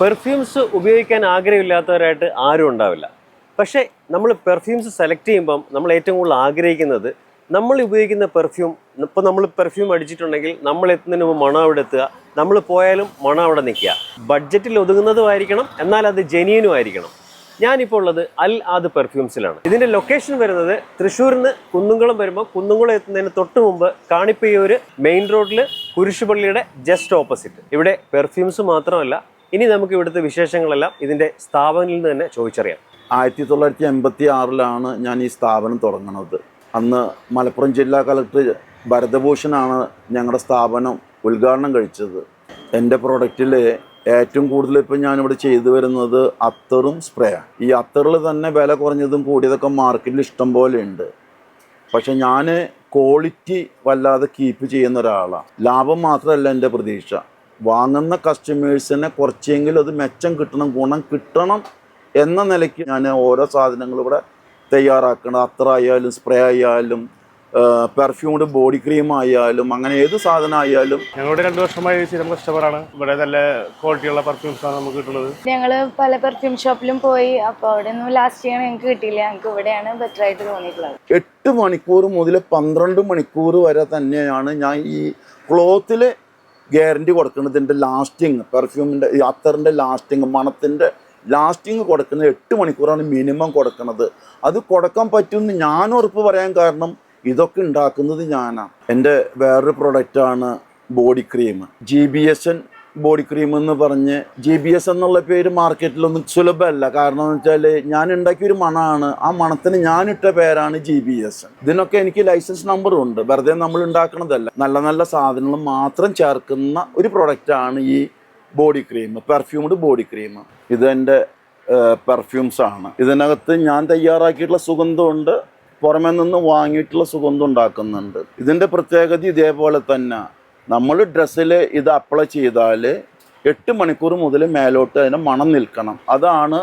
Perfumes ഉപയോഗിക്കാൻ ആഗ്രഹമില്ലാത്തവരായിട്ട് ആരും ഉണ്ടാവില്ല. പക്ഷേ നമ്മൾ പെർഫ്യൂംസ് സെലക്ട് ചെയ്യുമ്പം നമ്മൾ ഏറ്റവും കൂടുതൽ ആഗ്രഹിക്കുന്നത് നമ്മൾ ഉപയോഗിക്കുന്ന പെർഫ്യൂം ഇപ്പോൾ നമ്മൾ പെർഫ്യൂം അടിച്ചിട്ടുണ്ടെങ്കിൽ നമ്മൾ എത്തുന്നതിന് മുമ്പ് മണം അവിടെ എത്തുക നമ്മൾ പോയാലും മണം അവിടെ നിൽക്കുക. ബഡ്ജറ്റിൽ ഒതുങ്ങുന്നതുമായിരിക്കണം എന്നാൽ അത് ജെന്യൂനും ആയിരിക്കണം. ഞാനിപ്പോൾ ഉള്ളത് അൽ ആദ് പെർഫ്യൂംസിലാണ് ഇതിന്റെ ലൊക്കേഷൻ വരുന്നത് തൃശ്ശൂരിന് കുന്നുംകുളം വരുമ്പോൾ കുന്നുംകുളം എത്തുന്നതിന് തൊട്ട് മുമ്പ് കാണിപ്പയ്യൂർ മെയിൻ റോഡിൽ കുരിശുപള്ളിയുടെ ജസ്റ്റ് ഓപ്പോസിറ്റ് ഇവിടെ പെർഫ്യൂംസ് മാത്രമല്ല ഇനി നമുക്ക് ഇവിടുത്തെ വിശേഷങ്ങളെല്ലാം ഇതിന്റെ സ്ഥാപനത്തിൽ നിന്ന് തന്നെ ചോദിച്ചറിയാം. ആയിരത്തി തൊള്ളായിരത്തി എൺപത്തി ആറിലാണ് ഞാൻ ഈ സ്ഥാപനം തുടങ്ങുന്നത് അന്ന് മലപ്പുറം ജില്ലാ കളക്ടർ ഭരതഭൂഷണാണ് ഞങ്ങളുടെ സ്ഥാപനം ഉദ്ഘാടനം കഴിച്ചത്. എന്റെ പ്രൊഡക്റ്റിൽ ഏറ്റവും കൂടുതൽ ഇപ്പം ഞാനിവിടെ ചെയ്തു വരുന്നത് അത്തറും സ്പ്രേയാണ്. ഈ അത്തറിൽ തന്നെ വില കുറഞ്ഞതും കൂടിയതൊക്കെ മാർക്കറ്റിൽ ഇഷ്ടം പോലെ ഉണ്ട്. പക്ഷെ ഞാൻ ക്വാളിറ്റി വല്ലാതെ കീപ്പ് ചെയ്യുന്ന ഒരാളാണ്. ലാഭം മാത്രമല്ല എന്റെ പ്രതീക്ഷ. വാങ്ങുന്ന കസ്റ്റമേഴ്സിനെ കുറച്ചെങ്കിലും അത് മെച്ചം കിട്ടണം ഗുണം കിട്ടണം എന്ന നിലയ്ക്ക് ഞാൻ ഓരോ സാധനങ്ങളും ഇവിടെ തയ്യാറാക്കണം അത്ര ആയാലും സ്പ്രേ ആയാലും പെർഫ്യൂംഡ് ബോഡി ക്രീം ആയാലും അങ്ങനെ ഏത് സാധനം ആയാലും ഞങ്ങളുടെ രണ്ടു വർഷമായി സ്ഥിരം കസ്റ്റമറാണ് ഇവിടെ നല്ല ക്വാളിറ്റിയുള്ള പെർഫ്യൂംസ് ആണ് നമുക്ക് കിട്ടുന്നത്. ഞങ്ങൾ പല പെർഫ്യൂം ഷോപ്പിലും പോയി. അപ്പോൾ അവിടെ ഒന്നും ലാസ്റ്റ് ചെയ്യാൻ ഞങ്ങൾക്ക് കിട്ടിയില്ല. ഞങ്ങൾക്ക് ഇവിടെയാണ് ബെറ്റർ ആയിട്ട് തോന്നിയിട്ടുള്ളത്. എട്ട് മണിക്കൂർ മുതൽ പന്ത്രണ്ട് മണിക്കൂർ വരെ തന്നെയാണ് ഞാൻ ഈ ക്ലോത്തിൽ ഗ്യാരണ്ടി കൊടുക്കുന്നത് ഇതിന്റെ ലാസ്റ്റിങ് പെർഫ്യൂമിന്റെ അത്തറിന്റെ ലാസ്റ്റിങ് മണത്തിന്റെ ലാസ്റ്റിങ് കൊടുക്കുന്നത് എട്ട് മണിക്കൂറാണ് മിനിമം കൊടുക്കുന്നത്. അത് കൊടുക്കാൻ പറ്റുമെന്ന് ഞാൻ ഉറപ്പ് പറയാൻ കാരണം ഇതൊക്കെ ഉണ്ടാക്കുന്നത് ഞാനാണ് എന്റെ വേറൊരു പ്രൊഡക്റ്റാണ് body cream. G B S N body cream എന്ന് പറഞ്ഞ് ജി ബി എസ് എന്നുള്ള പേര് മാർക്കറ്റിലൊന്നും സുലഭമല്ല. കാരണം എന്ന് വെച്ചാൽ ഞാൻ ഉണ്ടാക്കിയ ഒരു മണമാണ് ആ മണത്തിന് ഇട്ട പേരാണ് ജി ബി എസ് ഇതിനൊക്കെ എനിക്ക് ലൈസൻസ് നമ്പറും ഉണ്ട്. വെറുതെ നമ്മൾ ഉണ്ടാക്കണതല്ല. നല്ല നല്ല സാധനങ്ങൾ മാത്രം ചേർക്കുന്ന ഒരു പ്രൊഡക്റ്റാണ് ഈ body cream perfumed body cream ഇത് എന്റെ പെർഫ്യൂംസ് ആണ്. ഇതിനകത്ത് ഞാൻ തയ്യാറാക്കിയിട്ടുള്ള സുഗന്ധമുണ്ട്. പുറമെ നിന്ന് വാങ്ങിയിട്ടുള്ള സുഗന്ധം ഉണ്ടാക്കുന്നുണ്ട്. ഇതിന്റെ പ്രത്യേകത ഇതേപോലെ തന്നെ. നമ്മൾ ഡ്രസ്സിൽ ഇത് അപ്ലൈ ചെയ്താൽ എട്ട് മണിക്കൂർ മുതൽ മേലോട്ട് അതിന് മണം നിൽക്കണം. അതാണ്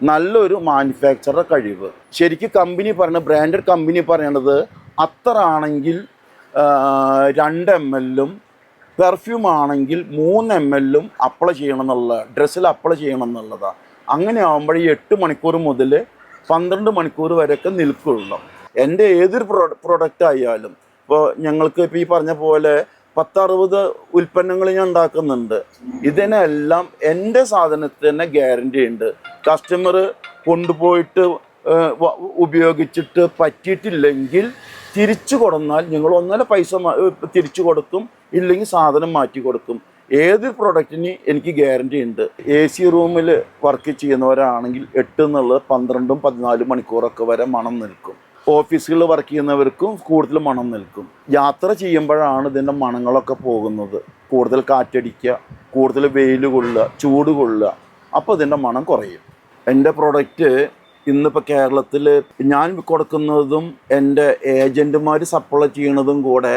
നല്ലൊരു മാനുഫാക്ചറുടെ കഴിവ്. ശരിക്കും കമ്പനി പറയുന്നത് ബ്രാൻഡഡ് കമ്പനി പറയണത് അത്ര ആണെങ്കിൽ രണ്ട് എം എല്ലും പെർഫ്യൂം ആണെങ്കിൽ മൂന്ന് എം എല്ലും അപ്ലൈ ചെയ്യണം എന്നുള്ള ഡ്രസ്സിൽ അപ്ലൈ ചെയ്യണം എന്നുള്ളതാണ് അങ്ങനെ ആകുമ്പോൾ ഈ എട്ട് മണിക്കൂർ മുതൽ പന്ത്രണ്ട് മണിക്കൂർ വരെയൊക്കെ നിൽക്കുള്ളൂ. എന്റെ ഏതൊരു പ്രൊ പ്രൊഡക്റ്റ് ആയാലും ഇപ്പോൾ ഞങ്ങൾക്ക് ഇപ്പോൾ ഈ പറഞ്ഞ പോലെ പത്തറുപത് ഉൽപ്പന്നങ്ങൾ ഞാൻ ഉണ്ടാക്കുന്നുണ്ട്. ഇതിനെല്ലാം എന്റെ സാധനത്തിന് തന്നെ ഗ്യാരണ്ടി ഉണ്ട്. കസ്റ്റമർ കൊണ്ടുപോയിട്ട് ഉപയോഗിച്ചിട്ട് പറ്റിയിട്ടില്ലെങ്കിൽ തിരിച്ചു കൊടുന്നാൽ നിങ്ങൾ ഒന്നര പൈസ തിരിച്ചു കൊടുക്കും. ഇല്ലെങ്കിൽ സാധനം മാറ്റി കൊടുക്കും. ഏത് പ്രൊഡക്റ്റിന് എനിക്ക് ഗ്യാരണ്ടി ഉണ്ട്. എ സി റൂമിൽ വർക്ക് ചെയ്യുന്നവരാണെങ്കിൽ എട്ട് എന്നുള്ളത് പന്ത്രണ്ടും പതിനാലും മണിക്കൂറൊക്കെ വരെ മണം നിൽക്കും. ഓഫീസുകളിൽ വർക്ക് ചെയ്യുന്നവർക്കും കൂടുതൽ മണം നിൽക്കും. യാത്ര ചെയ്യുമ്പോഴാണ് ഇതിന്റെ മണങ്ങളൊക്കെ പോകുന്നത്. കൂടുതൽ കാറ്റടിക്കുക കൂടുതൽ വെയിൽ കൊള്ളുക ചൂട് കൊള്ളുക. അപ്പോൾ ഇതിന്റെ മണം കുറയും. എന്റെ പ്രൊഡക്റ്റ് ഇന്നിപ്പോൾ കേരളത്തിൽ ഞാൻ കൊടുക്കുന്നതും എന്റെ ഏജന്റുമാർ സപ്ലൈ ചെയ്യണതും കൂടെ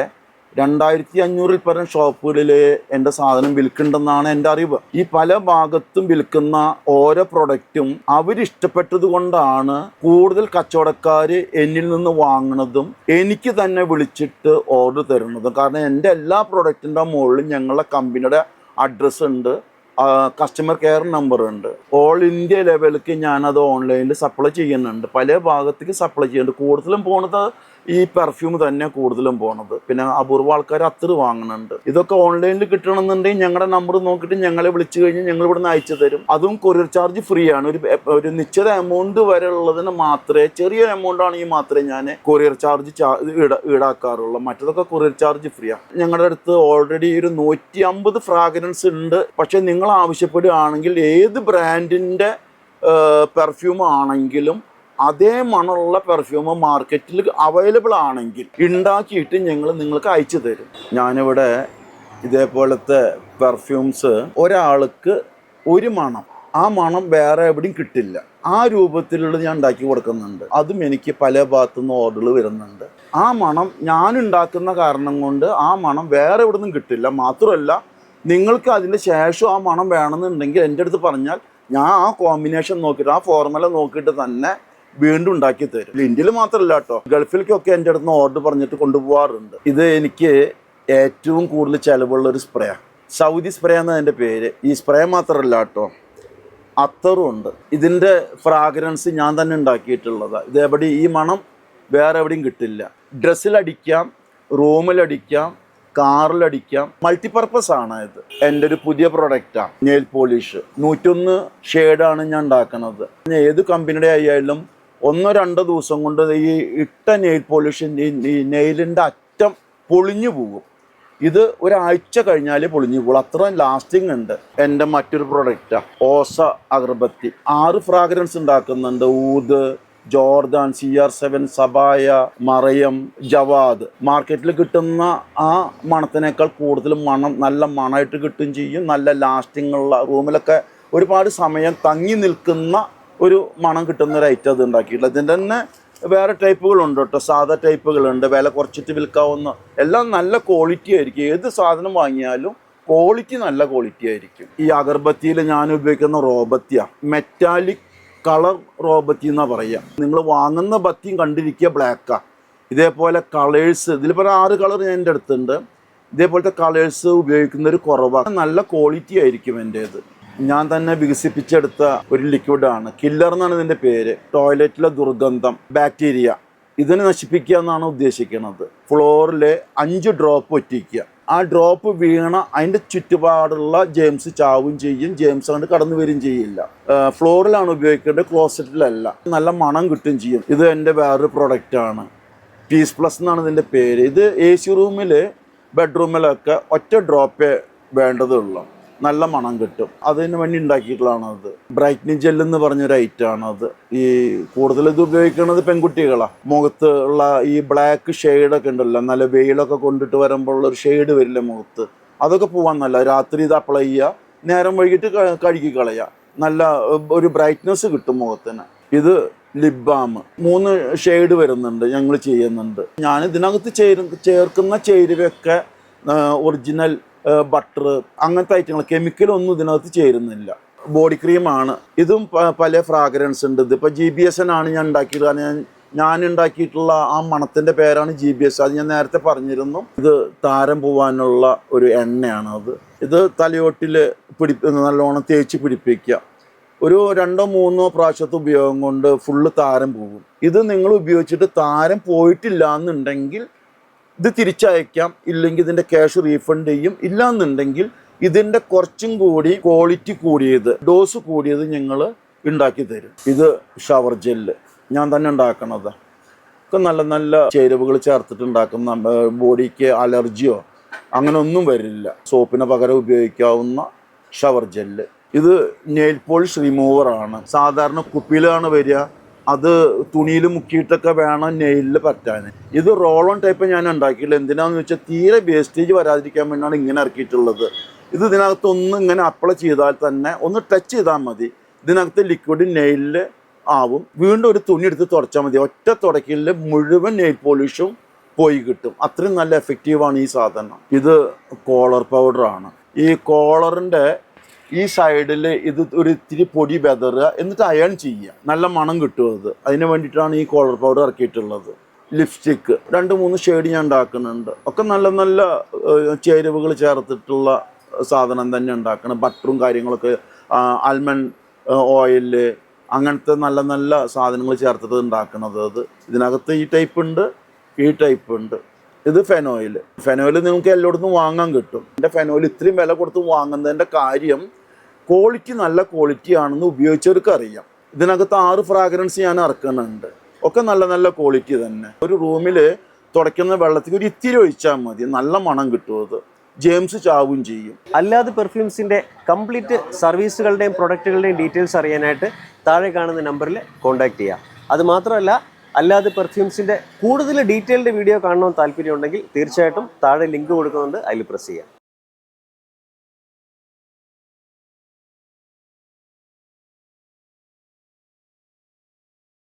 രണ്ടായിരത്തി അഞ്ഞൂറിൽ പരം ഷോപ്പുകളിൽ എന്റെ സാധനം വിൽക്കുന്നുണ്ടെന്നാണ് എന്റെ അറിവ്. ഈ പല ഭാഗത്തും വിൽക്കുന്ന ഓരോ പ്രൊഡക്റ്റും അവരിഷ്ടപ്പെട്ടത് കൊണ്ടാണ് കൂടുതൽ കച്ചവടക്കാർ എന്നിൽ നിന്ന് വാങ്ങുന്നതും എനിക്ക് തന്നെ വിളിച്ചിട്ട് ഓർഡർ തരുന്നതും. കാരണം എന്റെ എല്ലാ പ്രൊഡക്റ്റിന്റെ മുകളിലും ഞങ്ങളുടെ കമ്പനിയുടെ അഡ്രസ്സ് ഉണ്ട് കസ്റ്റമർ കെയർ നമ്പർ ഉണ്ട്. ഓൾ ഇന്ത്യ ലെവലിലേക്ക് ഞാനത് ഓൺലൈനിൽ സപ്ലൈ ചെയ്യുന്നുണ്ട്. പല ഭാഗത്തേക്ക് സപ്ലൈ ചെയ്യുന്നുണ്ട്. കൂടുതലും പോണത് ഈ പെർഫ്യൂം തന്നെ കൂടുതലും പോണത്. പിന്നെ അപൂർവ ആൾക്കാർ അത്ര വാങ്ങുന്നുണ്ട് ഇതൊക്കെ ഓൺലൈനിൽ കിട്ടണമെന്നുണ്ടെങ്കിൽ ഞങ്ങളുടെ നമ്പർ നോക്കിയിട്ട് ഞങ്ങളെ വിളിച്ചു കഴിഞ്ഞാൽ ഞങ്ങൾ ഇവിടുന്ന് അയച്ചു തരും. അതും കൊറിയർ ചാർജ് ഫ്രീ ആണ്. ഒരു ഒരു നിശ്ചിത എമൗണ്ട് വരെ ഉള്ളതിന് മാത്രമേ ചെറിയ എമൗണ്ട് ആണെങ്കിൽ മാത്രമേ ഞാൻ കൊറിയർ ചാർജ് ഈടാക്കാറുള്ളൂ. മറ്റതൊക്കെ കൊറിയർ ചാർജ് ഫ്രീ ആണ്. ഞങ്ങളുടെ അടുത്ത് ഓൾറെഡി ഒരു നൂറ്റി അമ്പത് ഫ്രാഗ്രൻസ് ഉണ്ട്. പക്ഷെ നിങ്ങൾ ആവശ്യപ്പെടുകയാണെങ്കിൽ ഏത് ബ്രാൻഡിന്റെ പെർഫ്യൂം ആണെങ്കിലും അതേ മണമുള്ള പെർഫ്യൂം മാർക്കറ്റിൽ അവൈലബിൾ ആണെങ്കിൽ ഉണ്ടാക്കിയിട്ട് ഞങ്ങൾ നിങ്ങൾക്ക് അയച്ചു തരും. ഞാനിവിടെ ഇതേപോലത്തെ പെർഫ്യൂംസ് ഒരാൾക്ക് ഒരു മണം ആ മണം വേറെ എവിടെയും കിട്ടില്ല. ആ രൂപത്തിലുള്ള ഞാൻ ഉണ്ടാക്കി കൊടുക്കുന്നുണ്ട്. അതും എനിക്ക് പല ഭാഗത്തുനിന്ന് ഓർഡറുകൾ വരുന്നുണ്ട്. ആ മണം ഞാൻ ഉണ്ടാക്കുന്ന കാരണം കൊണ്ട് ആ മണം വേറെ എവിടെ നിന്നും കിട്ടില്ല. മാത്രമല്ല നിങ്ങൾക്ക് അതിന്റെ ശേഷം ആ മണം വേണമെന്നുണ്ടെങ്കിൽ എന്റെ അടുത്ത് പറഞ്ഞാൽ ഞാൻ ആ കോമ്പിനേഷൻ നോക്കിയിട്ട് ആ ഫോർമുല നോക്കിയിട്ട് തന്നെ വീണ്ടും ഉണ്ടാക്കി തരും. ഇന്ത്യയിൽ മാത്രമല്ല കേട്ടോ ഗൾഫിലേക്കൊക്കെ എന്റെ അടുത്ത് ഓർഡർ പറഞ്ഞിട്ട് കൊണ്ടുപോകാറുണ്ട് ഇത് എനിക്ക് ഏറ്റവും കൂടുതൽ ചിലവുള്ള ഒരു സ്പ്രേ സൗദി സ്പ്രേ എന്നാണ് അതിന്റെ പേര്. ഈ സ്പ്രേ മാത്രമല്ല കേട്ടോ അത്തറും ഉണ്ട്. ഇതിന്റെ ഫ്രാഗ്രൻസ് ഞാൻ തന്നെ ഉണ്ടാക്കിയിട്ടുള്ളതാണ് ഇത് എവിടെ ഈ മണം വേറെ എവിടെയും കിട്ടില്ല. ഡ്രസ്സിലടിക്കാം റൂമിലടിക്കാം കാറിലടിക്കാം മൾട്ടിപ്പർപ്പസ് ആണ് ഇത്. എന്റെ ഒരു പുതിയ പ്രൊഡക്റ്റാണ് നെയിൽ പോളിഷ് നൂറ്റൊന്ന് ഷെയ്ഡാണ് ഞാൻ ഉണ്ടാക്കുന്നത് ഏത് കമ്പനിയുടെ ആയാലും ഒന്നോ രണ്ടോ ദിവസം കൊണ്ട് ഈ ഇട്ട നെയിൽ പോളിഷ് ഈ നെയിലിന്റെ അറ്റം പൊളിഞ്ഞു പോകും. ഇത് ഒരാഴ്ച കഴിഞ്ഞാൽ പൊളിഞ്ഞു പോകും അത്ര ലാസ്റ്റിംഗ് ഉണ്ട് എന്റെ മറ്റൊരു പ്രൊഡക്റ്റാണ് ഓസ അഗർബത്തി. ആറ് ഫ്രാഗ്രൻസ് ഉണ്ടാക്കുന്നുണ്ട്. Oud Jordan C R seven Sabaya Maryam Jawad. മാർക്കറ്റിൽ കിട്ടുന്ന ആ മണത്തിനേക്കാൾ കൂടുതൽ മണം നല്ല മണമായിട്ട് കിട്ടുകയും ചെയ്യും. നല്ല ലാസ്റ്റിംഗ് ഉള്ള റൂമിലൊക്കെ ഒരുപാട് സമയം തങ്ങി നിൽക്കുന്ന ഒരു മണം കിട്ടുന്ന ഒരു ഐറ്റം അത് ഉണ്ടാക്കിയിട്ടുള്ളത് ഇതിന്റെ തന്നെ വേറെ ടൈപ്പുകളുണ്ട് കേട്ടോ. സാധാ ടൈപ്പുകളുണ്ട് വില കുറച്ചിട്ട് വിൽക്കാവുന്ന എല്ലാം നല്ല ക്വാളിറ്റി ആയിരിക്കും. ഏത് സാധനം വാങ്ങിയാലും ക്വാളിറ്റി നല്ല ക്വാളിറ്റി ആയിരിക്കും. ഈ അഗർബത്തിയിൽ ഞാൻ ഉപയോഗിക്കുന്ന റോബത്തിയ. മെറ്റാലിക് കളർ റോബത്തി എന്നാ പറയുക നിങ്ങൾ വാങ്ങുന്ന ബത്തിയും കണ്ടിരിക്കുക ബ്ലാക്കാ ഇതേപോലെ കളേഴ്സ് ഇതിൽ പറഞ്ഞ ആറ് കളർ ഞാൻ എന്റെ അടുത്തുണ്ട്. ഇതേപോലത്തെ കളേഴ്സ് ഉപയോഗിക്കുന്നൊരു കുറവാണ് നല്ല ക്വാളിറ്റി ആയിരിക്കും എന്റേത് ഞാൻ തന്നെ വികസിപ്പിച്ചെടുത്ത ഒരു ലിക്വിഡാണ് കില്ലർ എന്നാണ് ഇതിന്റെ പേര്. ടോയ്ലറ്റിലെ ദുർഗന്ധം ബാക്ടീരിയ ഇതിനെ നശിപ്പിക്കുക എന്നാണ് ഉദ്ദേശിക്കുന്നത്. ഫ്ലോറിൽ അഞ്ച് ഡ്രോപ്പ് ഒറ്റിക്കുക. ആ ഡ്രോപ്പ് വീണ അതിന്റെ ചുറ്റുപാടുള്ള ജെയിംസ് ചാവും ചെയ്യും ജെയിംസ് കൊണ്ട് കടന്നു വരും ചെയ്യില്ല. ഫ്ലോറിലാണ് ഉപയോഗിക്കേണ്ടത് ക്ലോസറ്റിലല്ല നല്ല മണം കിട്ടും ചെയ്യും. ഇത് എന്റെ വേറൊരു പ്രൊഡക്റ്റാണ് പീസ് പ്ലസ് എന്നാണ് ഇതിന്റെ പേര്. ഇത് എ സി റൂമിൽ ബെഡ്റൂമിലൊക്കെ ഒറ്റ ഡ്രോപ്പേ വേണ്ടതുള്ളൂ. നല്ല മണം കിട്ടും. അതിന് വേണ്ടി ഉണ്ടാക്കിയിട്ടുള്ളതാണ് അത്. ബ്രൈറ്റ്നിങ് ജെൽ എന്ന് പറഞ്ഞൊരു ഐറ്റമാണ് അത്. ഈ കൂടുതൽ ഇത് ഉപയോഗിക്കുന്നത് പെൺകുട്ടികളാണ് മുഖത്ത് ഉള്ള ഈ ബ്ലാക്ക് ഷെയ്ഡൊക്കെ ഉണ്ടല്ലോ നല്ല വെയിലൊക്കെ കൊണ്ടിട്ട് വരുമ്പോൾ ഉള്ള ഒരു ഷെയ്ഡ് വരില്ല മുഖത്ത്. അതൊക്കെ പോവാൻ നല്ല. രാത്രി ഇത് അപ്ലൈ ചെയ്യുക നേരം വൈകിട്ട് കഴുകി കളയുക നല്ല ഒരു ബ്രൈറ്റ്നെസ് കിട്ടും മുഖത്തിന്. ഇത് ലിപ് ബാം മൂന്ന് ഷെയ്ഡ് വരുന്നുണ്ട് ഞങ്ങൾ ചെയ്യുന്നുണ്ട്. ഞാൻ ഇതിനകത്ത് ചേരു ചേർക്കുന്ന ചേരുവയൊക്കെ ഒറിജിനൽ ബട്ടർ അങ്ങനത്തെ ഐറ്റങ്ങൾ കെമിക്കലൊന്നും ഇതിനകത്ത് ചേരുന്നില്ല. ബോഡി ക്രീമാണ് ഇതും പല ഫ്രാഗ്രൻസ് ഉണ്ട്. ഇതിപ്പോൾ ജി ബി എസ് ആണ് ഞാൻ ഉണ്ടാക്കിയത്. കാരണം ഞാൻ ഞാൻ ഉണ്ടാക്കിയിട്ടുള്ള ആ മണത്തിന്റെ പേരാണ് ജി ബി എസ് അത് ഞാൻ നേരത്തെ പറഞ്ഞിരുന്നു. ഇത് താരം പോവാനുള്ള ഒരു എണ്ണയാണ് അത്. ഇത് തലയോട്ടിൽ പിടി നല്ലോണം തേച്ച് പിടിപ്പിക്കുക. ഒരു രണ്ടോ മൂന്നോ പ്രാവശ്യത്തെ ഉപയോഗം കൊണ്ട് ഫുള്ള് താരം പോകും. ഇത് നിങ്ങൾ ഉപയോഗിച്ചിട്ട് താരം പോയിട്ടില്ല എന്നുണ്ടെങ്കിൽ ഇത് തിരിച്ചയക്കാം ഇല്ലെങ്കിൽ ഇതിന്റെ ക്യാഷ് റീഫണ്ട് ചെയ്യും. ഇല്ലാന്നുണ്ടെങ്കിൽ ഇതിന്റെ കുറച്ചും കൂടി ക്വാളിറ്റി കൂടിയത് ഡോസ് കൂടിയത് ഞങ്ങൾ ഉണ്ടാക്കി തരും. ഇത് ഷവർ ജെല്ല് ഞാൻ തന്നെ ഉണ്ടാക്കണത് ഒക്കെ നല്ല നല്ല ചേരുവകൾ ചേർത്തിട്ട് ഉണ്ടാക്കുന്ന ബോഡിക്ക് അലർജിയോ അങ്ങനെ ഒന്നും വരില്ല. സോപ്പിന് പകരം ഉപയോഗിക്കാവുന്ന ഷവർ ജെല്ല് ഇത് നെയിൽ പോളിഷ് റിമൂവർ ആണ്. സാധാരണ കുപ്പിയിലാണ് വരിക. അത് തുണിയിൽ മുക്കിയിട്ടൊക്കെ വേണം നെയിലിൽ പറ്റാൻ ഇത് റോൾ ഓൺ ടൈപ്പ് ഞാൻ ഉണ്ടാക്കിയില്ല എന്തിനാന്ന് വെച്ചാൽ തീരെ വേസ്റ്റേജ് വരാതിരിക്കാൻ വേണ്ടിയാണ് ഇങ്ങനെ ഇറക്കിയിട്ടുള്ളത്. ഇത് ഇതിനകത്ത് ഒന്ന് ഇങ്ങനെ അപ്ലൈ ചെയ്താൽ തന്നെ ഒന്ന് ടച്ച് ചെയ്താൽ മതി. ഇതിനകത്ത് ലിക്വിഡ് നെയിലിൽ ആവും. വീണ്ടും ഒരു തുണി എടുത്ത് തുടച്ചാൽ മതി. ഒറ്റ തുടക്കിൽ മുഴുവൻ നെയിൽ പോളിഷും പോയി കിട്ടും. അത്രയും നല്ല എഫക്റ്റീവാണ് ഈ സാധനം. ഇത് കോളർ പൗഡറാണ് ഈ കോളറിന്റെ ഈ സൈഡിൽ ഇത് ഒരു ഇത്തിരി പൊടി ബെതറുക എന്നിട്ട് അയൺ ചെയ്യുക. നല്ല മണം കിട്ടും അത്. അതിന് വേണ്ടിയിട്ടാണ് ഈ കോളർ പൗഡർ ഇറക്കിയിട്ടുള്ളത്. ലിപ്സ്റ്റിക്ക് രണ്ട് മൂന്ന് ഷെയ്ഡ് ഞാൻ ഉണ്ടാക്കുന്നുണ്ട് ഒക്കെ നല്ല നല്ല ചേരുവകൾ ചേർത്തിട്ടുള്ള സാധനം തന്നെ ഉണ്ടാക്കണം ബട്ടറും കാര്യങ്ങളൊക്കെ ആൽമണ്ട് ഓയിൽ അങ്ങനത്തെ നല്ല നല്ല സാധനങ്ങൾ ചേർത്തിട്ട് ഉണ്ടാക്കുന്നത് അത്. ഇതിനകത്ത് ഈ ടൈപ്പ് ഉണ്ട് ഈ ടൈപ്പ് ഉണ്ട് ഇത് ഫെനോയിൽ ഫെനോയിൽ നിങ്ങൾക്ക് എല്ലായിടത്തും വാങ്ങാൻ കിട്ടും. എന്റെ ഫെനോയിൽ ഇത്രയും വില കൊടുത്ത് വാങ്ങുന്നതിന്റെ കാര്യം ക്വാളിറ്റി നല്ല ക്വാളിറ്റി ആണെന്ന് ഉപയോഗിച്ചവർക്ക് അറിയാം. ഇതിനകത്ത് ആറ് ഫ്രാഗ്രൻസ് ഞാൻ ഇറക്കുന്നുണ്ട് ഒക്കെ നല്ല നല്ല ക്വാളിറ്റി തന്നെ. ഒരു റൂമിൽ തുടയ്ക്കുന്ന വെള്ളത്തിൽ ഒരു ഇത്തിരി ഒഴിച്ചാൽ മതി. നല്ല മണം കിട്ടും അത്. ജെയിംസ് ചാവും ചെയ്യും. അല്ലാതെ പെർഫ്യൂംസിന്റെ കംപ്ലീറ്റ് സർവീസുകളുടെയും പ്രൊഡക്റ്റുകളുടെയും ഡീറ്റെയിൽസ് അറിയാനായിട്ട് താഴെ കാണുന്ന നമ്പറിൽ കോൺടാക്ട് ചെയ്യാം. അതുമാത്രമല്ല അല്ലാതെ പെർഫ്യൂംസിന്റെ കൂടുതൽ ഡീറ്റെയിൽഡ് വീഡിയോ കാണണമെന്ന് താല്പര്യമുണ്ടെങ്കിൽ തീർച്ചയായിട്ടും താഴെ ലിങ്ക് കൊടുക്കുന്നുണ്ട്. അതിൽ പ്രസ് ചെയ്യാം.